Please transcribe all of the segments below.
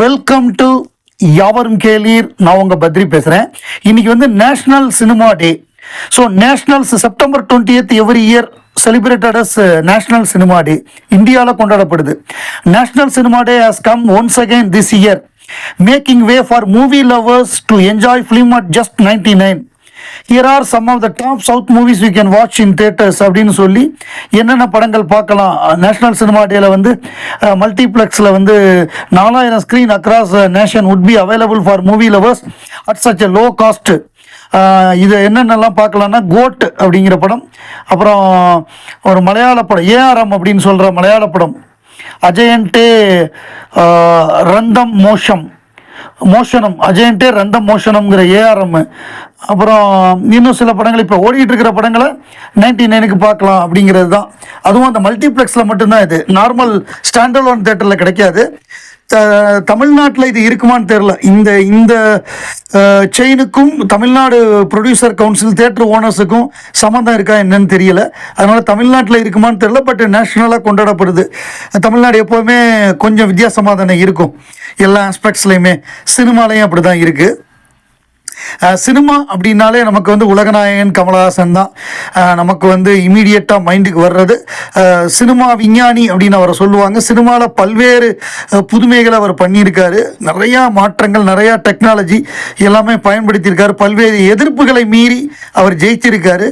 Welcome to யாவரும் கேளீர். நான் உங்க பத்ரி பேசுறேன். இன்னைக்கு வந்து national cinema day so nationals September twenty every year celebrated as national cinema day இந்தியாவில் கொண்டாடப்படுது. National cinema day has come once again this year making way for movie lovers to enjoy film at just ninety nine here are some of the top south movies you can watch in theatres அப்படின்னு சொல்லி என்னென்ன படங்கள் பார்க்கலாம்? National cinema டேல வந்து மல்டிப்ளெக்ஸில் வந்து நாலாயிரம் screen across nation would be available for movie lovers at such a low cost இது என்னென்னலாம் பார்க்கலாம்னா கோட் அப்படிங்கிற படம் அப்புறம் ஒரு மலையாள படம் ஏஆர்எம் அப்படின்னு சொல்கிற மலையாள படம் அஜயன்டே ரந்தம் மோஷம் மோஷனம் அஜயன்டே ரெண்டம் மோஷனம்ங்கிற ஏஆர்எம் அப்புறம் இன்னும் சில படங்கள் இப்போ ஓடிக்கிட்டு இருக்கிற படங்களை நைன்டி நைனுக்கு பார்க்கலாம் அப்படிங்கிறது தான். அதுவும் அந்த மல்டிப்ளெக்ஸில் மட்டும்தான் இது. நார்மல் ஸ்டாண்டர்ட் தேட்டரில் கிடைக்காது. தமிழ்நாட்டில் இது இருக்குமான்னு தெரில இந்த இந்த செயினுக்கும் தமிழ்நாடு ப்ரொடியூசர் கவுன்சில் தேட்டர் ஓனர்ஸுக்கும் சம்மந்தம் இருக்கா என்னன்னு தெரியல. அதனால் தமிழ்நாட்டில் இருக்குமான்னு தெரில பட் நேஷ்னலாக கொண்டாடப்படுது. தமிழ்நாடு எப்போவுமே கொஞ்சம் வித்தியாசமாக தானே இருக்கும். எல்லா ஆஸ்பெக்ட்ஸ்லையுமே சினிமாலையும் அப்படி தான் இருக்குது சினிமா அப்படின்னாலே நமக்கு வந்து உலகநாயகன் கமலஹாசன் தான். நமக்கு வந்து இமீடியட்டாக மைண்டுக்கு வர்றது. சினிமா விஞ்ஞானி அப்படின்னு அவரை சொல்லுவாங்க. சினிமாவில் பல்வேறு புதுமைகளை அவர் பண்ணியிருக்காரு. நிறையா மாற்றங்கள் நிறையா டெக்னாலஜி எல்லாமே பயன்படுத்தியிருக்காரு. பல்வேறு எதிர்ப்புகளை மீறி அவர் ஜெயிச்சிருக்காரு.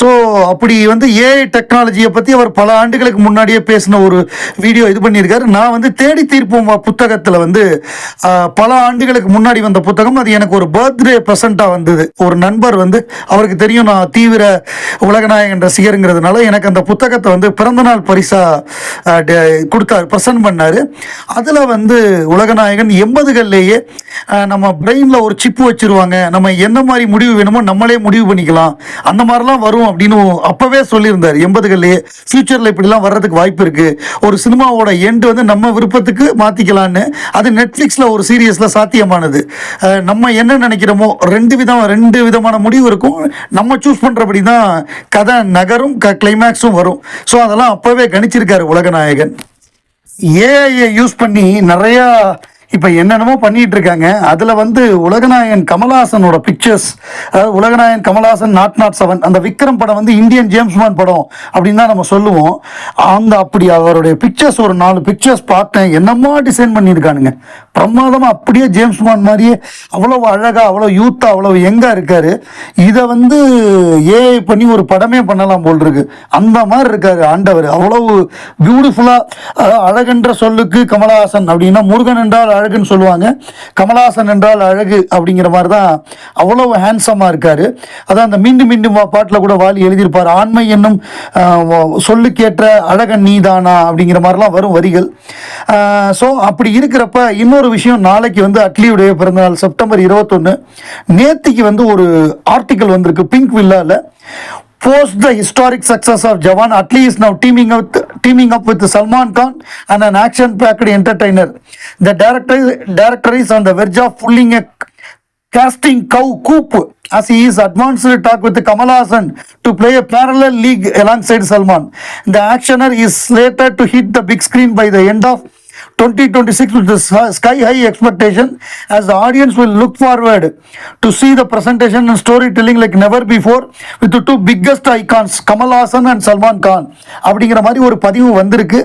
ஸோ அப்படி வந்து ஏஐ டெக்னாலஜியை பற்றி அவர் பல ஆண்டுகளுக்கு முன்னாடியே பேசின ஒரு வீடியோ இது பண்ணியிருக்காரு. நான் வந்து தேடி தீர்ப்போம் புத்தகத்தில் வந்து பல ஆண்டுகளுக்கு முன்னாடி வந்த புத்தகம். அது எனக்கு ஒரு பர்த்டே ப்ரெசண்ட்டாக வந்தது. ஒரு நண்பர் வந்து அவருக்கு தெரியும் நான் தீவிர உலகநாயகன் ரசிகருங்கிறதுனால எனக்கு அந்த புத்தகத்தை வந்து பிறந்தநாள் பரிசாக கொடுத்தார் ப்ரெசன்ட் பண்ணார். அதில் வந்து உலகநாயகன் எண்பதுகள்லேயே நம்ம பிரெயினில் ஒரு சிப்பு வச்சிருவாங்க. நம்ம என்ன மாதிரி முடிவு வேணுமோ நம்மளே முடிவு பண்ணிக்கலாம். அந்த மாதிரிலாம் வரும் அப்படின்னு அப்போவே சொல்லியிருந்தார். எண்பதுகள்லேயே ஃப்யூச்சரில் இப்படிலாம் வர்றதுக்கு வாய்ப்பு இருக்குது ஒரு சினிமாவோட எண்டு வந்து நம்ம விருப்பத்துக்கு மாற்றிக்கலான்னு அது நெட்ஃப்ளிக்ஸில் ஒரு சீரியஸில் சாத்தியமானது. நம்ம என்ன நினைக்கிறோமோ ரெண்டு விதம் ரெண்டு விதமான முடிவு இருக்கும். நம்ம சூஸ் பண்ணுறபடி தான் கதை நகரும் க கிளைமேக்ஸும் வரும். ஸோ அதெல்லாம் அப்போவே கணிச்சிருக்காரு உலகநாயகன். ஏஐயை யூஸ் பண்ணி நிறையா இப்போ என்னென்னமோ பண்ணிட்டு இருக்காங்க. அதில் வந்து உலகநாயகன் கமலாசனோட பிக்சர்ஸ் அதாவது உலகநாயகன் கமலாசன் நாட் நாட் செவன் அந்த விக்ரம் படம் வந்து இந்தியன் ஜேம்ஸ் பாண்ட் படம் அப்படின்னு தான் நம்ம சொல்லுவோம். அந்த அப்படி அவருடைய பிக்சர்ஸ் ஒரு நாலு பிக்சர்ஸ் பார்த்தேன். என்னமா டிசைன் பண்ணியிருக்கானுங்க. பிரமாதமாக அப்படியே ஜேம்ஸ் பாண்ட் மாதிரியே அவ்வளோ அழகாக அவ்வளோ யூத்தாக அவ்வளோ யங்காக இருக்காரு. இதை வந்து ஏஐ பண்ணி ஒரு படமே பண்ணலாம் போல் இருக்கு. அந்த மாதிரி இருக்காரு ஆண்டவர். அவ்வளவு பியூட்டிஃபுல்லாக அழகென்ற சொல்லுக்கு கமலஹாசன் அப்படின்னா முருகன் என்றால் அழகுன்னு சொல்லுவாங்க. கமலஹாசன் என்றால் அழகு அப்படிங்கிற மாதிரி தான் அவ்வளவு ஹேண்ட்ஸமாக இருக்காரு. அதான் அந்த மீண்டும் மீண்டும் பாட்டில் கூட வாலி எழுதியிருப்பார். ஆண்மை என்னும் சொல்லுக்கேற்ற அழகன் நீதானா அப்படிங்கிற மாதிரிலாம் வரும் வரிகள். ஸோ அப்படி இருக்கிறப்ப இன்னொரு விஷயம் நாளைக்கு வந்து அட்லியுடைய பிறந்தநாள் செப்டம்பர் இருபத்தொன்று நேத்திக்கு வந்து ஒரு ஆர்டிக்கல் வந்திருக்கு. பிங்க் வில்லால post the historic success of Jawan at least now teaming Awadh teaming up with Salman Khan and an action-packed entertainer. The director, director is on the verge of pulling a casting cow coop as he is advanced to talk with Kamal Hassan to play a parallel league alongside Salman. The actioner is slated to hit the big screen by the end of 2026 with the sky high expectation as the audience will look forward to see the presentation and storytelling like never before with the two biggest icons Kamal Hassan and Salman Khan. அப்படிங்கிற மாதிரி ஒரு பதிவு வந்திருக்கு.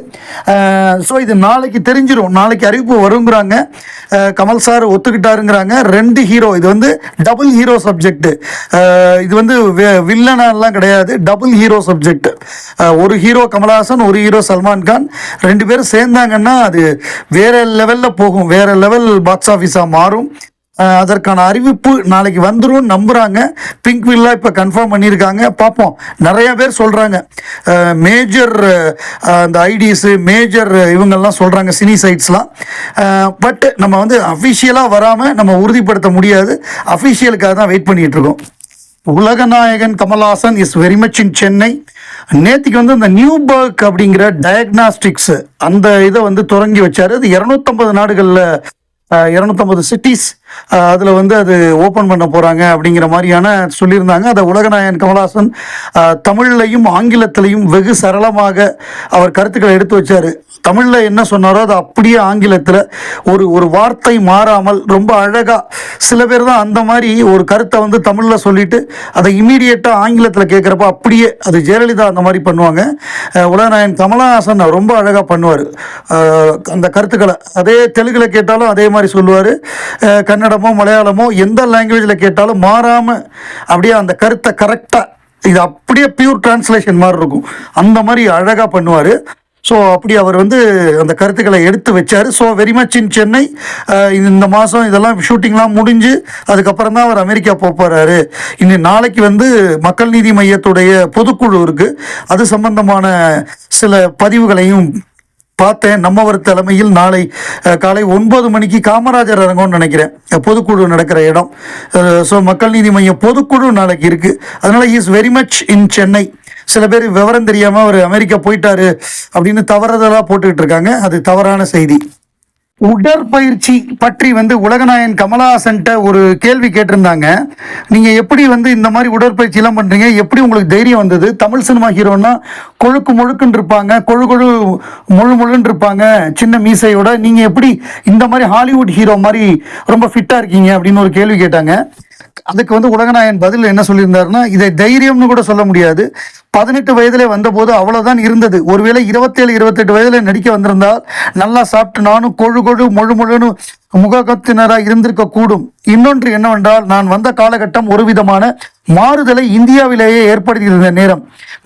So இது நாளைக்கு தெரிஞ்சிடும் நாளைக்கு அறிவிப்பு வருங்கிறாங்க. கமல் சார் ஒத்துக்கிட்டாருங்கிறாங்க. ரெண்டு ஹீரோ இது வந்து டபுள் ஹீரோ சப்ஜெக்ட் இது வந்து வில்லனெல்லாம் கிடையாது. டபுள் ஹீரோ சப்ஜெக்ட் ஒரு ஹீரோ கமல்ஹாசன் ஒரு ஹீரோ சல்மான் கான். ரெண்டு பேரும் சேர்ந்தாங்கன்னா அது வேற லெவலில் போகும். வேற லெவல் பாக்ஸ் ஆஃபீஸாக மாறும். அதற்கான அறிவிப்பு நாளைக்கு வந்துடும் நம்புகிறாங்க பிங்க் வில்லா இப்போ கன்ஃபார்ம் பண்ணியிருக்காங்க. பார்ப்போம் நிறையா பேர் சொல்கிறாங்க மேஜர் அந்த ஐடிஸு மேஜர் இவங்கெல்லாம் சொல்கிறாங்க சினி சைட்ஸ்லாம் பட் நம்ம வந்து அஃபிஷியலாக வராமல் நம்ம உறுதிப்படுத்த முடியாது. அஃபிஷியலுக்காக தான் வெயிட் பண்ணிகிட்ருக்கோம் இருக்கோம். உலகநாயகன் Kamal Haasan is very much in Chennai நேத்திக்கு வந்து அந்த நியூபர்க் அப்படிங்கிற டயக்னாஸ்டிக்ஸ் அந்த இதை வந்து தொடங்கி வச்சாரு. அது இரநூத்தம்பது நாடுகளில் இரநூத்தம்பது சிட்டிஸ் அதில் வந்து அது ஓப்பன் பண்ண போகிறாங்க அப்படிங்கிற மாதிரியான சொல்லியிருந்தாங்க. அதை உலகநாயன் கமலாசன் தமிழ்லையும் ஆங்கிலத்திலையும் வெகு சரளமாக அவர் கருத்துக்களை எடுத்து வச்சார். தமிழில் என்ன சொன்னாரோ அது அப்படியே ஆங்கிலத்தில் ஒரு ஒரு வார்த்தை மாறாமல் ரொம்ப அழகாக சில பேர் தான் அந்த மாதிரி ஒரு கருத்தை வந்து தமிழில் சொல்லிட்டு அதை இமீடியட்டாக ஆங்கிலத்தில் கேட்குறப்ப அப்படியே அது ஜெயலலிதா அந்த மாதிரி பண்ணுவாங்க. உலகநாயன் உலகநாயகன் கமலஹாசன் ரொம்ப அழகாக பண்ணுவார். அந்த கருத்துக்களை. அதே தெலுங்கில் கேட்டாலும் அதே மாதிரி சொல்லுவார். கன்னடமோ மலையாளமோ எந்த லாங்குவேஜில் கேட்டாலும் மாறாமல் அப்படியே அந்த கருத்தை கரெக்டாக இது அப்படியே பியூர் டிரான்ஸ்லேஷன் மாதிரி இருக்கும். அந்த மாதிரி அழகாக பண்ணுவார். ஸோ அப்படி அவர் வந்து அந்த கருத்துக்களை எடுத்து வச்சார். So very much in Chennai இந்த மாதம் இதெல்லாம் ஷூட்டிங்லாம் முடிஞ்சு அதுக்கப்புறம் தான் அவர் அமெரிக்கா போக போகிறாரு இன்னும் நாளைக்கு வந்து மக்கள் நீதி மையத்துடைய பொதுக்குழு இருக்குது அது சம்பந்தமான சில பதிவுகளையும் பார்த்தேன். நம்மவர் தலைமையில் நாளை காலை ஒன்பது மணிக்கு காமராஜர் அரங்கம்னு நினைக்கிறேன். பொதுக்குழு நடக்கிற இடம். ஸோ மக்கள் நீதி மையம் பொதுக்குழு நாளைக்கு இருக்குது அதனால் is very much in Chennai சில பேர் விவரம் தெரியாமல் அவர் அமெரிக்கா போயிட்டாரு அப்படின்னு தவறுதலாக போட்டுக்கிட்டு இருக்காங்க. அது தவறான செய்தி. உடற்பயிற்சி பற்றி வந்து உலகநாயன் கமலஹாசன்ட்ட ஒரு கேள்வி கேட்டிருந்தாங்க. நீங்கள் எப்படி வந்து இந்த மாதிரி உடற்பயிற்சி எல்லாம் பண்ணுறீங்க எப்படி உங்களுக்கு தைரியம் வந்தது? தமிழ் சினிமா ஹீரோன்னா கொழுக்கு முழுக்குன்னு இருப்பாங்க கொழு கொழு முழு முழுன்னு இருப்பாங்க சின்ன மீசையோட. நீங்கள் எப்படி இந்த மாதிரி ஹாலிவுட் ஹீரோ மாதிரி ரொம்ப ஃபிட்டாக இருக்கீங்க அப்படின்னு ஒரு கேள்வி கேட்டாங்க. அதுக்கு வந்து உலகநாயன் பதில் என்ன சொல்லியிருந்தாருன்னா இதை தைரியம்னு கூட சொல்ல முடியாது. பதினெட்டு வயதிலே வந்தபோது அவ்வளோதான் இருந்தது. ஒருவேளை இருபத்தேழு இருபத்தெட்டு வயதில் நடிக்க வந்திருந்தால் நல்லா சாப்பிட்டு நானும் கொழு கொழு முழு முழுன்னு முகத்தினராக இருந்திருக்க கூடும் இன்னொன்று என்னவென்றால் நான் வந்த காலகட்டம் ஒரு விதமான மாறுதலை இந்தியாவிலேயே ஏற்படுத்தியிருந்த நேரம்.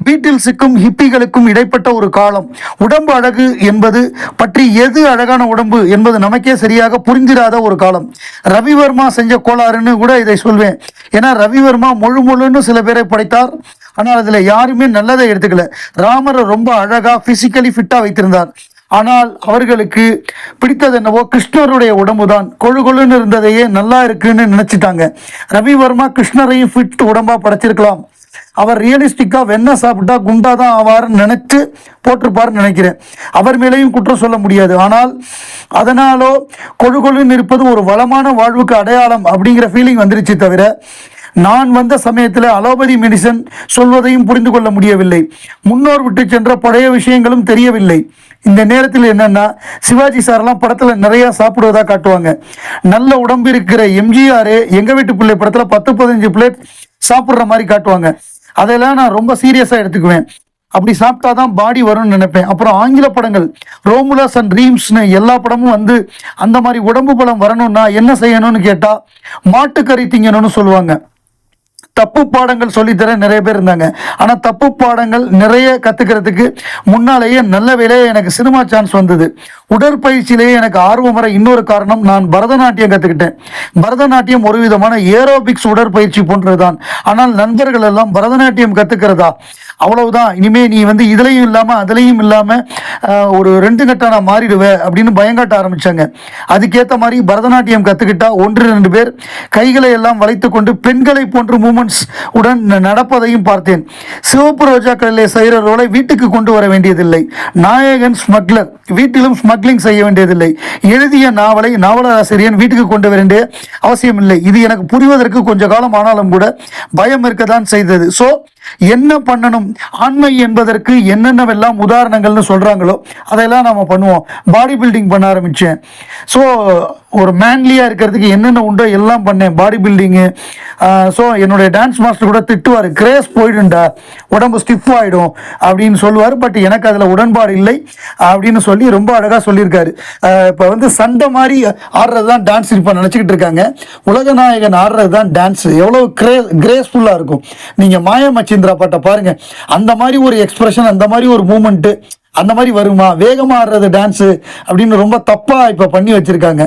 பீட்டில்ஸுக்கும் ஹிப்பிகளுக்கும் இடைப்பட்ட ஒரு காலம். உடம்பு அழகு என்பது பற்றி எது அழகான உடம்பு என்பது நமக்கே சரியாக புரிந்திராத ஒரு காலம். ரவிவர்மா செஞ்ச கோளாறுன்னு கூட இதை சொல்வேன். ஏன்னா ரவிவர்மா முழு முழுன்னு சில பேரை படைத்தார். ஆனால் அதில் யாருமே நல்லதை எடுத்துக்கல. ராமரை ரொம்ப அழகாக ஃபிசிக்கலி ஃபிட்டாக வைத்திருந்தார். ஆனால் அவர்களுக்கு பிடித்தது என்னவோ கிருஷ்ணருடைய உடம்பு தான் கொழு கொழுன்னு இருந்ததையே நல்லா இருக்குன்னு நினைச்சிட்டாங்க. ரவிவர்மா கிருஷ்ணரையும் ஃபிட் உடம்பா படைச்சிருக்கலாம். அவர் ரியலிஸ்டிக்காக வெண்ணெய் சாப்பிட்டா குண்டா தான் ஆவார்னு நினைச்சு போட்டிருப்பாருன்னு நினைக்கிறேன். அவர் மேலேயும் குற்றம் சொல்ல முடியாது. ஆனால் அதனாலோ கொழு கொழுன்னு இருப்பது ஒரு வளமான வாழ்வுக்கு அடையாளம் அப்படிங்கிற ஃபீலிங் வந்துருச்சு தவிர நான் வந்த சமயத்தில் அலோபதி மெடிசன் சொல்வதையும் புரிந்து கொள்ள முடியவில்லை. முன்னோர் விட்டு சென்ற பழைய விஷயங்களும் தெரியவில்லை. இந்த நேரத்தில் என்னன்னா சிவாஜி சார்லாம் படத்தில் நிறையா சாப்பிடுவதா காட்டுவாங்க. நல்ல உடம்பு இருக்கிற எம்ஜிஆர் எங்கள் வீட்டு பிள்ளை படத்தில் பத்து பதினஞ்சு பிளேட் சாப்பிட்ற மாதிரி காட்டுவாங்க. அதெல்லாம் நான் ரொம்ப சீரியஸாக எடுத்துக்குவேன். அப்படி சாப்பிட்டா தான் பாடி வரும்னு நினைப்பேன். அப்புறம் ஆங்கில படங்கள் ரோமுலாஸ் அண்ட் ரீம்ஸ்னு எல்லா படமும் வந்து அந்த மாதிரி உடம்பு பலம் வரணும்னா என்ன செய்யணும்னு கேட்டால் மாட்டுக்கறி திங்கணும்னு சொல்லுவாங்க. தப்பு பாடங்கள் சொல்லித்தர நிறைய பேர் இருந்தாங்க. ஆனால் தப்பு பாடங்கள் நிறைய கற்றுக்கிறதுக்கு முன்னாலேயே நல்ல வேலையே எனக்கு சினிமா சான்ஸ் வந்தது. உடற்பயிற்சியிலேயே எனக்கு ஆர்வம் வர இன்னொரு காரணம் நான் பரதநாட்டியம் கற்றுக்கிட்டேன் பரதநாட்டியம் ஒரு விதமான ஏரோபிக்ஸ் உடற்பயிற்சி போன்றதுதான். ஆனால் நண்பர்கள் எல்லாம் பரதநாட்டியம் கற்றுக்கிறதா அவ்வளவுதான். இனிமே நீ வந்து இதுலையும் இல்லாமல் அதுலேயும் இல்லாமல் ஒரு ரெண்டு கட்டா நான் மாறிடுவேன் அப்படின்னு பயங்காட்ட ஆரம்பித்தாங்க அதுக்கேற்ற மாதிரி பரதநாட்டியம் கற்றுக்கிட்டா ஒன்று ரெண்டு பேர் கைகளை எல்லாம் வளைத்து கொண்டு பெண்களை போன்ற மூமெண்ட்ஸ் உடன் நடப்பதையும் பார்த்தேன். சிவப்பு ரோஜாக்களிலே செய்கிற ரோலை வீட்டுக்கு கொண்டு வர வேண்டியதில்லை. நாயகன் ஸ்மக்லர் வீட்டிலும் ஸ்மக்லிங் செய்ய வேண்டியதில்லை. எழுதிய நாவலை நாவலாசிரியன் வீட்டுக்கு கொண்டு வர வேண்டிய அவசியம் இல்லை இது எனக்கு புரிவதற்கு கொஞ்ச காலம் ஆனாலும் கூட பயம் இருக்கத்தான் செய்தது. ஸோ என்ன பண்ணணும்? ஆண்மை என்பதற்கு என்னென்னவெல்லாம் உதாரணங்கள்னு சொல்கிறாங்களோ அதையெல்லாம் நம்ம பண்ணுவோம். பாடி பில்டிங் பண்ண ஆரம்பித்தேன் ஸோ ஒரு மேன்லியாக இருக்கிறதுக்கு என்னென்ன உண்டோ எல்லாம் பண்ணேன். பாடி பில்டிங்கு ஸோ என்னுடைய டான்ஸ் மாஸ்டர் கூட திட்டுவார். கிரேஸ் போயிடுண்டா உடம்பு ஸ்டிஃப் ஆகிடும் அப்படின்னு சொல்லுவார். பட் எனக்கு அதில் உடன்பாடு இல்லை அப்படின்னு சொல்லி ரொம்ப அழகாக சொல்லியிருக்காரு. இப்போ வந்து சண்டை மாதிரி ஆடுறது தான் டான்ஸ் இப்போ நினச்சிக்கிட்டு இருக்காங்க. உலகநாயகன் ஆடுறது தான் டான்ஸ் எவ்வளோ கிரே கிரேஸ்ஃபுல்லாக இருக்கும். நீங்கள் மாயா மச்சேந்திரா பாட்டை பாருங்கள் அந்த மாதிரி ஒரு எக்ஸ்பிரஷன் அந்த மாதிரி ஒரு மூமெண்ட்டு அந்த மாதிரி வருமா? வேகமாக ஆடுறது டான்ஸு அப்படின்னு ரொம்ப தப்பாக இப்போ பண்ணி வச்சுருக்காங்க.